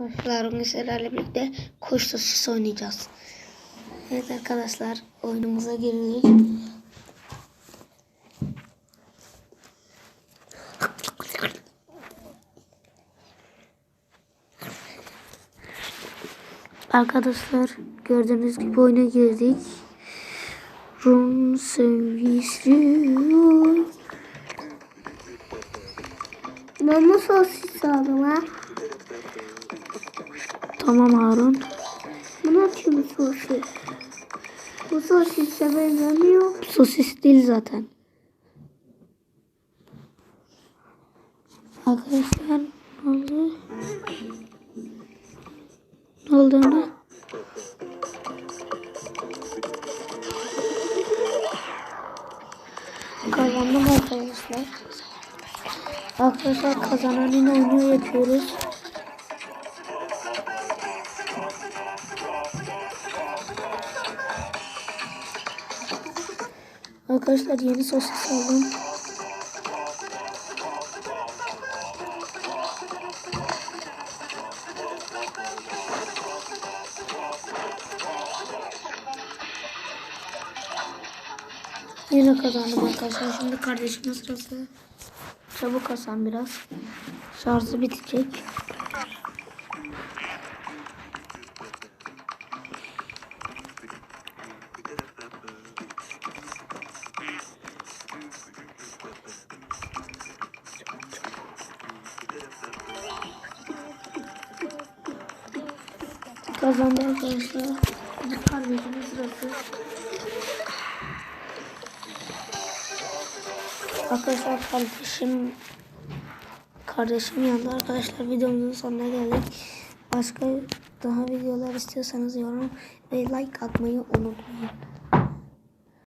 Arkadaşlar sizlerle birlikte koş sosis oynayacağız. Evet arkadaşlar oyunumuza girdik. Arkadaşlar gördüğünüz gibi oyuna girdik. Room service. Mama sosis aldım ha. Tamam Harun. Bu ne biçim sosis? Bu sosise benzemiyor. Sosis değil zaten. Arkadaşlar ne oldu? Ne oldu ona? Kazandım arkadaşlar. Arkadaşlar kazanan yine oyunu yapıyoruz. Arkadaşlar yeni sosis aldım. Yine kazandım arkadaşlar. Şimdi kardeşimin sırası. Çabuk Hasan biraz. Şarjı bitecek. Kazandı arkadaşlar. Şimdi kardeşimin sırası. Arkadaşlar kardeşim kardeşim yanında arkadaşlar videomuzun sonuna geldik. Başka daha videolar istiyorsanız yorum ve like atmayı unutmayın.